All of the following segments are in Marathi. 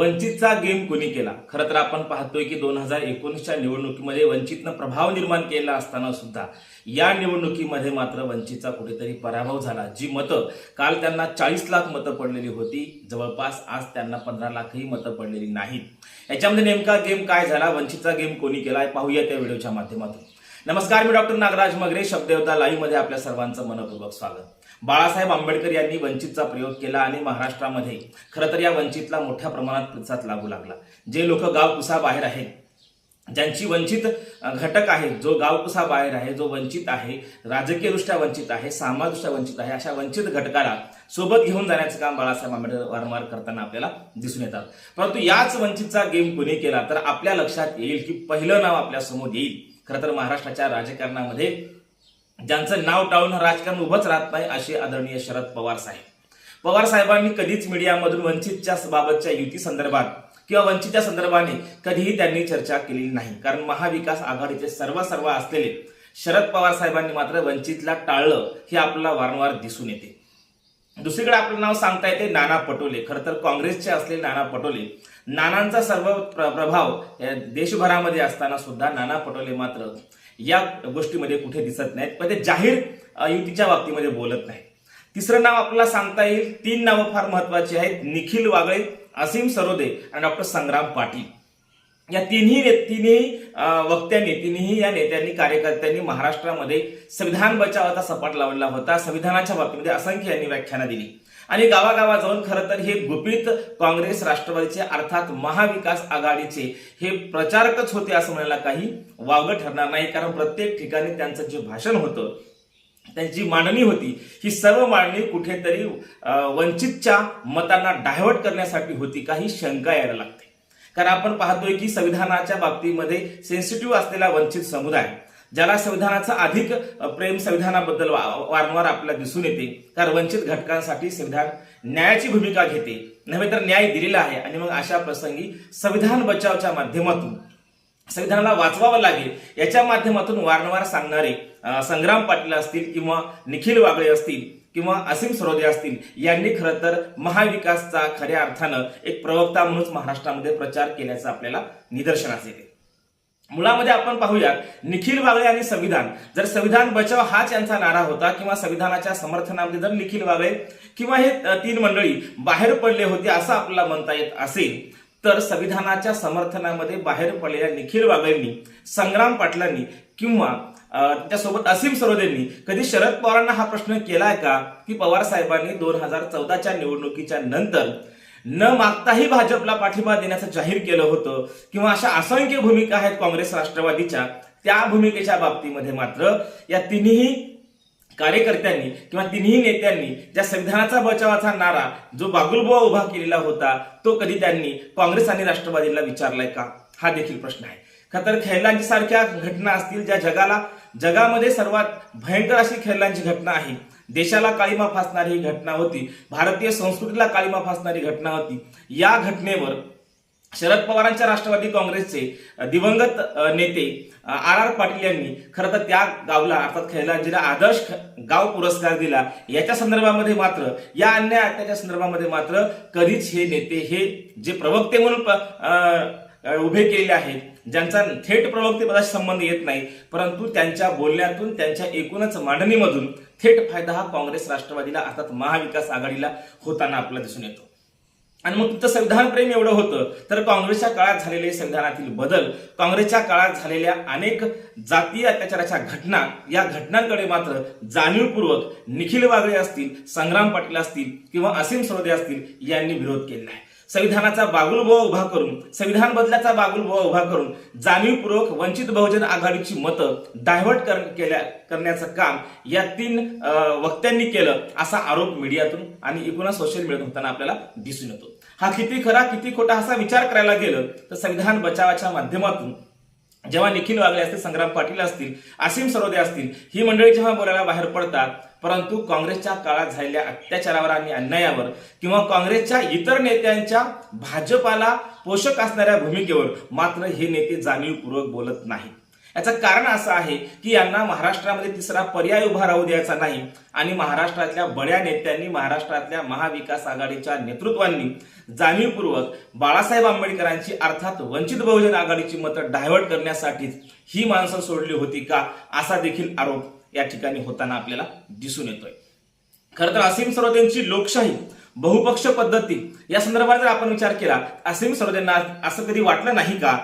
वंचितचा गेम कोणी केला? खरं तर आपण पाहतोय की दोन हजार एकोणीसच्या निवडणुकीमध्ये वंचितनं प्रभाव निर्माण केला असताना सुद्धा या निवडणुकीमध्ये मात्र वंचितचा कुठेतरी पराभव झाला. जी मतं काल त्यांना चाळीस लाख मतं पडलेली होती जवळपास आज त्यांना पंधरा लाखही मतं पडलेली नाहीत. याच्यामध्ये नेमका गेम काय झाला? वंचितचा गेम कोणी केला पाहूया त्या व्हिडिओच्या माध्यमातून. नमस्कार मी डॉक्टर नागराज मगरे शब्दयोद्धा लाईव्हमध्ये आपल्या सर्वांचं मनपूर्वक स्वागत. बाळासाहेब आंबेडकर यांनी वंचितचा प्रयोग केला आणि महाराष्ट्रामध्ये खरं तर या वंचितला मोठ्या प्रमाणात प्रतिसाद लागू लागला. जे लोक गावकुसा बाहेर आहेत ज्यांची वंचित घटक आहे जो गावकुसा बाहेर आहे जो वंचित आहे राजकीयदृष्ट्या वंचित आहे सामाजिकदृष्ट्या वंचित आहे अशा वंचित घटकाला सोबत घेऊन जाण्याचं काम बाळासाहेब आंबेडकर वारंवार करताना आपल्याला दिसून येतात परंतु याच वंचितचा गेम कोणी केला तर आपल्या लक्षात येईल की पहिलं नाव आपल्यासमोर येईल. खरं तर महाराष्ट्राच्या राजकारणामध्ये ज्यांचं नाव टाळून राजकारण उभंच राहत नाही असे आदरणीय शरद पवार साहेब. पवार साहेबांनी कधीच मीडियामधून वंचितच्या बाबतच्या युती संदर्भात किंवा वंचितच्या संदर्भाने कधीही त्यांनी चर्चा केलेली नाही. कारण महाविकास आघाडीचे सर्व सर्व असलेले शरद पवार साहेबांनी मात्र वंचितला टाळलं हे आपल्याला वारंवार दिसून येते. दुसरीकडे आपलं नाव सांगता येते नाना पटोले. खरं तर काँग्रेसचे असलेले नाना पटोले नानांचा सर्व प्र- प्रभाव देशभरामध्ये असताना सुद्धा नाना पटोले मात्र या गोष्टीमध्ये कुठे दिसत नाहीत पण ते जाहीर युतीच्या बाबतीमध्ये बोलत नाही तिसरं नाव आपल्याला सांगता येईल तीन नावं फार महत्वाची आहेत निखिल वागळे असीम सरोदे आणि डॉक्टर संग्राम पाटील. या तिन्ही तिन्ही वक्त्यांनी तिन्ही या नेत्यांनी कार्यकर्त्यांनी महाराष्ट्रामध्ये संविधान बचावाचा सपाट लावला होता. संविधानाच्या बाबतीमध्ये असंख्य यांनी व्याख्यानं दिली. आणि गावागावात जाऊन खरं तर हे गुपित काँग्रेस राष्ट्रवादीचे अर्थात महाविकास आघाडीचे हे प्रचारकच होते असं म्हणायला काही वावगं ठरणार नाही. कारण प्रत्येक ठिकाणी त्यांचं जे भाषण होतं त्यांची मांडणी होती ही सर्व मांडणी कुठेतरी वंचितच्या मतांना डायव्हर्ट करण्यासाठी होती. काही शंका यायला लागते. कारण आपण पाहतोय की संविधानाच्या बाबतीमध्ये सेन्सिटिव्ह असलेला वंचित समुदाय ज्याला संविधानाचं अधिक प्रेम संविधानाबद्दल वारंवार आपल्याला दिसून येते. कारण वंचित घटकांसाठी संविधान न्यायाची भूमिका घेते. नव्हे तर न्याय दिलेला आहे. आणि मग अशा प्रसंगी संविधान बचावच्या माध्यमातून संविधानाला वाचवावं लागेल याच्या माध्यमातून वारंवार सांगणारे संग्राम पाटील असतील किंवा निखिल वागळे असतील किंवा असीम सरोदे असतील यांनी खरं तर महाविकासचा खऱ्या अर्थानं एक प्रवक्ता म्हणूनच महाराष्ट्रामध्ये प्रचार केल्याचं आपल्याला निदर्शनास येते. मुळामध्ये आपण पाहूयात निखिल वागळे आणि संविधान. जर संविधान बचाव हाच यांचा नारा होता किंवा संविधानाच्या समर्थनामध्ये जर निखिल वागळे किंवा हे तीन मंडळी बाहेर पडले होते असं आपल्याला म्हणता येत असेल तर संविधानाच्या समर्थनामध्ये बाहेर पडलेल्या निखिल वागळेंनी संग्राम पाटलांनी किंवा त्यासोबत असीम सरोदेंनी कधी शरद पवारांना हा प्रश्न केलाय का? की पवार साहेबांनी दोन हजार चौदाच्या निवडणुकीच्या नंतर न मागताही भाजपला पाठिंबा देण्याचं जाहीर केलं होतं किंवा अशा असंख्य भूमिका आहेत काँग्रेस राष्ट्रवादीच्या त्या भूमिकेच्या बाबतीमध्ये मात्र या तिन्ही कार्यकर्त्यांनी किंवा तिन्ही नेत्यांनी ज्या संविधानाचा बचावाचा नारा जो बागुलबुवा उभा केलेला होता तो कधी त्यांनी काँग्रेस आणि राष्ट्रवादीला विचारलाय का? हा देखील प्रश्न आहे. खतर खैलांची सारख्या घटना असतील ज्या जगाला जगामध्ये सर्वात भयंकर अशी खैलांची घटना आहे देशाला काळीमा फासणारी ही घटना होती. भारतीय संस्कृतीला काळीमा फासणारी घटना होती. या घटनेवर शरद पवारांच्या राष्ट्रवादी काँग्रेसचे दिवंगत नेते आर आर पाटील यांनी खरं तर त्या गावला अर्थात खैलाजीला आदर्श गाव पुरस्कार दिला. याच्या संदर्भामध्ये मात्र या अन्याय अत्याच्या संदर्भामध्ये मात्र कधीच हे नेते हे जे प्रवक्ते म्हणून प- उभे केलेले आहेत ज्यांचा थेट प्रवक्तेपदाशी संबंध येत नाही परंतु त्यांच्या बोलण्यातून त्यांच्या एकूणच मांडणीमधून थेट फायदा हा काँग्रेस राष्ट्रवादीला अर्थात महाविकास आघाडीला होताना आपल्याला दिसून येतो. आणि मग तिथं संविधान प्रेम एवढं होतं तर काँग्रेसच्या काळात झालेले संविधानातील बदल काँग्रेसच्या काळात झालेल्या अनेक जातीय अत्याचाराच्या घटना या घटनांकडे मात्र जाणीवपूर्वक निखिल वागळे असतील संग्राम पाटील असतील किंवा असीम सरोदे असतील यांनी विरोध केलेला आहे. संविधानाचा बागुलबोवा उभा करून संविधान बदलाचा बागुलबोवा उभा करून जाणीवपूर्वक वंचित बहुजन आघाडीची मतं डायव्हर्ट कर, केल्या करण्याचं काम या तीन वक्त्यांनी केलं असा आरोप मीडियातून आणि एकूणच सोशल मीडियातून होताना आपल्याला दिसून येतो. हा किती खरा किती खोटा असा विचार करायला गेलं तर संविधान बचावाच्या माध्यमातून जेव्हा निखिल वागले असतील संग्राम पाटील असतील असीम सरोदे असतील ही मंडळी जेव्हा बोलायला बाहेर पडतात परंतु काँग्रेसच्या काळात झालेल्या अत्याचारावर आणि अन्यायावर किंवा काँग्रेसच्या इतर नेत्यांच्या भाजपाला पोषक असणाऱ्या भूमिकेवर मात्र हे नेते जाणीवपूर्वक बोलत नाहीत. याचं कारण असं आहे की यांना महाराष्ट्रामध्ये तिसरा पर्याय उभा राहू द्यायचा नाही आणि महाराष्ट्रातल्या बड्या नेत्यांनी महाराष्ट्रातल्या महाविकास आघाडीच्या नेतृत्वांनी जाणीवपूर्वक बाळासाहेब आंबेडकरांची अर्थात वंचित बहुजन आघाडीची मतं डायव्हर्ट करण्यासाठीच ही माणसं सोडली होती का असा देखील आरोप या ठिकाणी होताना आपल्याला दिसून येतोय. खरं तर असीम सरोदेंची लोकशाही बहुपक्ष पद्धती या संदर्भात जर आपण विचार केला असीम सरोदेंना असं कधी वाटलं नाही का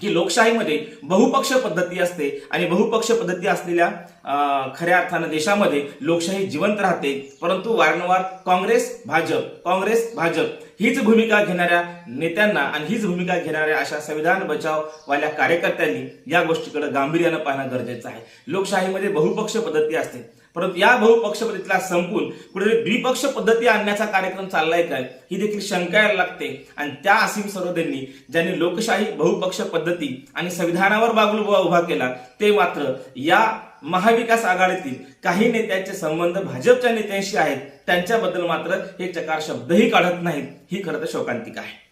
की लोकशाहीमध्ये बहुपक्ष पद्धती असते आणि बहुपक्ष पद्धती असलेल्या अं, खऱ्या अर्थानं देशामध्ये लोकशाही जिवंत राहते परंतु वारंवार काँग्रेस भाजप काँग्रेस भाजप हीच भूमिका घेणाऱ्या नेत्यांना आणि हीच भूमिका घेणाऱ्या अशा संविधान बचाववाल्या कार्यकर्त्यांनी या गोष्टीकडे गांभीर्यानं पाहणं गरजेचं आहे. लोकशाहीमध्ये बहुपक्ष पद्धती असते. परंतु या बहुपक्ष पद्धतीला संपून कुठेतरी द्विपक्ष पद्धती आणण्याचा कार्यक्रम चाललाय काय ही देखील शंका यायला लागते. आणि त्या असीम सरोदेंनी ज्यांनी लोकशाही बहुपक्ष पद्धती आणि संविधानावर बागुलबुवा उभा केला ते मात्र या महाविकास आघाडीतील काही नेत्यांचे संबंध भाजपच्या नेत्यांशी आहेत त्यांच्याबद्दल मात्र हे चकार शब्दही काढत नाहीत. ही खरं तर शोकांतिक आहे.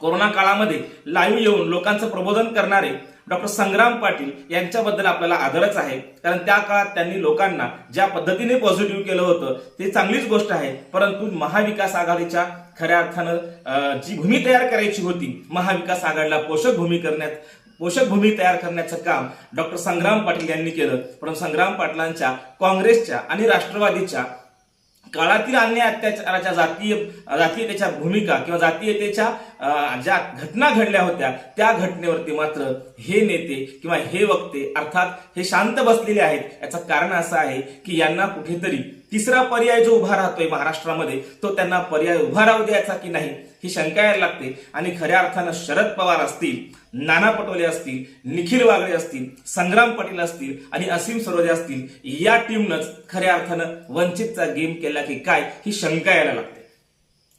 कोरोना काळामध्ये लाईव्ह येऊन लोकांचं प्रबोधन करणारे डॉक्टर संग्राम पाटील यांच्याबद्दल आपल्याला आदरच आहे. कारण त्या काळात त्यांनी लोकांना ज्या पद्धतीने पॉझिटिव्ह केलं होतं ते चांगलीच गोष्ट आहे. परंतु महाविकास आघाडीच्या खऱ्या अर्थानं जी भूमी तयार करायची होती महाविकास आघाडीला पोषक भूमी करण्यात पोषक भूमी तयार करण्याचं काम डॉक्टर संग्राम पाटील यांनी केलं. परंतु संग्राम पाटलांच्या काँग्रेसच्या आणि राष्ट्रवादीच्या काळातील अन्याय अत्याचाराच्या जातीय जातीयतेच्या भूमिका किंवा जातीयतेच्या ज्या घटना घडल्या होत्या त्या घटनेवरती मात्र हे नेते किंवा हे वक्ते अर्थात हे शांत बसलेले आहेत. याचं कारण असं आहे की यांना कुठेतरी तिसरा पर्याय जो उभा राहतोय महाराष्ट्रामध्ये तो त्यांना पर्याय उभा राहू द्यायचा की नाही ही शंका यायला लागते. आणि खऱ्या अर्थानं शरद पवार असतील नाना पटोले असतील निखिल वागळे असतील संग्राम पाटील असतील आणि असीम सरोजे असतील या टीमनंच खऱ्या अर्थानं वंचितचा गेम केला की काय ही शंका यायला लागते.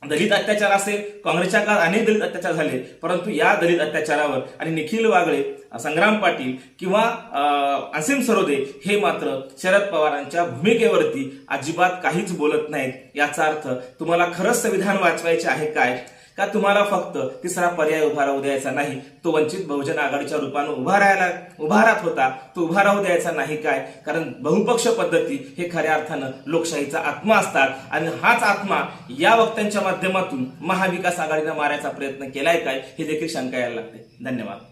दलित अत्याचार असेल काँग्रेसच्या काळात अनेक दलित अत्याचार झाले परंतु या दलित अत्याचारावर आणि निखिल वागळे संग्राम पाटील किंवा अं, असीम सरोदे हे मात्र शरद पवारांच्या भूमिकेवरती अजिबात काहीच बोलत नाहीत. याचा अर्थ तुम्हाला खरंच संविधान वाचवायचे आहे काय? का तुम्हाला फक्त तिसरा पर्याय उभा राहू द्यायचा नाही? तो वंचित बहुजन आघाडीच्या रूपानं उभा राहायला उभा राहत होता. तो उभा राहू द्यायचा नाही काय? कारण बहुपक्ष पद्धती हे खऱ्या अर्थानं लोकशाहीचा आत्मा असतात. आणि हाच आत्मा या वक्त्यांच्या माध्यमातून महाविकास आघाडीनं मारायचा प्रयत्न केलाय काय? हे देखील शंका यायला लागते. धन्यवाद.